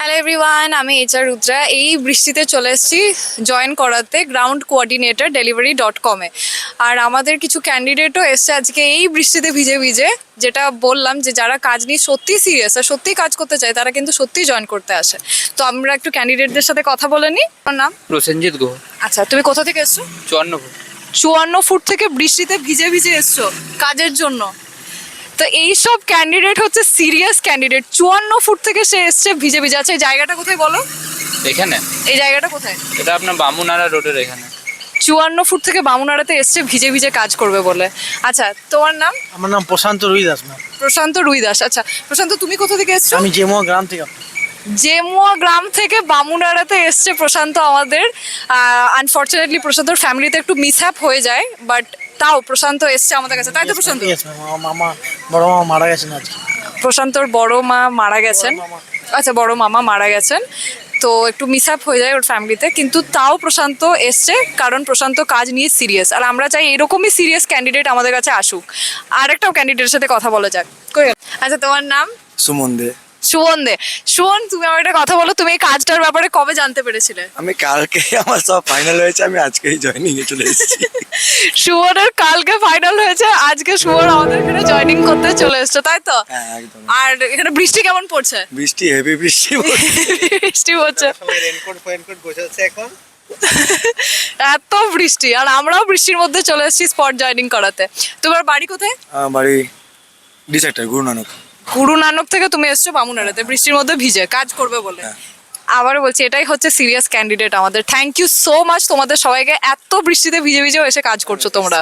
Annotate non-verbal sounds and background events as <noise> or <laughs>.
Hello everyone আমি HR Rudra. এই বৃষ্টিতে চলে এসেছি জয়েন করাতে গ্রাউন্ড কোঅর্ডিনেটর ডেলিভারি ডট কমে আর আমাদের কিছু ক্যান্ডিডেটও এসছে আজকে এই বৃষ্টিতে ভিজে ভিজে যেটা বললাম যে যারা কাজ নিয়ে সত্যি সিরিয়াস আর সত্যি কাজ করতে চায় তারা কিন্তু সত্যি জয়েন করতে আসে। তো আমরা একটু ক্যান্ডিডেটদের সাথে কথা বলে নিই। আমার নাম? প্রসেনজিৎ গুহ। আচ্ছা তুমি কোথা থেকে এসছো? চুয়ান্ন ফুট। চুয়ান্ন ফুট থেকে বৃষ্টিতে ভিজে ভিজে এসছো কাজের জন্য। তো এইসব ক্যান্ডিডেট হচ্ছে সিরিয়াস ক্যান্ডিডেট চুয়ান্ন ফুট থেকে সে এসছে ভিজে ভিজে আচ্ছা এই জায়গাটা কোথায় বলো? এখানে? এই জায়গাটা কোথায়? এটা আপনার বামুনারা রোডের এখানে। চুয়ান্ন ফুট থেকে বামুনাড়াতে এসছে ভিজে ভিজে কাজ করবে বলে। আচ্ছা তোমার নাম? আমার নাম প্রশান্ত রুই দাস প্রশান্ত রুই দাস। আচ্ছা প্রশান্ত তুমি কোথা থেকে এসছো? আমি জেমুয়া গ্রাম থেকে। জেমুয়া গ্রাম থেকে বামুনাড়াতে এসছে প্রশান্ত আমাদের। আনফর্চুনেটলি প্রশান্তর ফ্যামিলিতে একটু মিসহ্যাপ হয়ে যায় বাট তাও প্রশান্ত এসছে আমাদের কাছে। তাই তো প্রশান্ত? মামা বড় মামা মারা গেছেন আজকে। প্রশান্তর বড় মা মারা গেছেন। আচ্ছা বড় মামা মারা গেছেন। তো একটু মিস আপ হয়ে যায় ওর ফ্যামিলিতে কিন্তু তাও প্রশান্ত এসছে কারণ প্রশান্ত কাজ নিয়ে সিরিয়াস আর আমরা চাই এরকমই সিরিয়াস ক্যান্ডিডেট আমাদের কাছে আসুক। আর একটাও ক্যান্ডিডেটের সাথে কথা বলা যাক। আচ্ছা তোমার নাম? সুমন দে। সুমন দে। সুমন তুমি আমার একটা কথা বলো তুমি এই কাজটার ব্যাপারে কবে জানতে পেরেছিলে? আমি কালকে <laughs> আমার সব ফাইনাল হয়েছে আমি আজকেই জয়েনিং এ চলে এসেছি। <laughs> সুমনের কালকে ফাইনাল হয়েছে আজকে সুমন আমাদের এখানে জয়েনিং করতে চলে এসছো তাই তো? হ্যাঁ আর এখানে বৃষ্টি কেমন পড়ছে? বৃষ্টি হেভি বৃষ্টি <laughs> বৃষ্টি হচ্ছে রেনকোট ফেনকোট বসেছে এখন। এত বৃষ্টি আর আমরাও বৃষ্টির মধ্যে চলে এসেছি স্পট জয়েনিং করাতে। তোমার বাড়ি কোথায়? বাড়ি ডি গুরু নানক গুরু নানক থেকে তুমি এসছো বামুনাড়াতে বৃষ্টির মধ্যে ভিজে কাজ করবে বলে। আবার আবারও বলছি এটাই হচ্ছে সিরিয়াস ক্যান্ডিডেট আমাদের। থ্যাংক ইউ সো মাচ তোমাদের সবাইকে। এত বৃষ্টিতে ভিজে ভিজে এসে কাজ করছ তোমরা।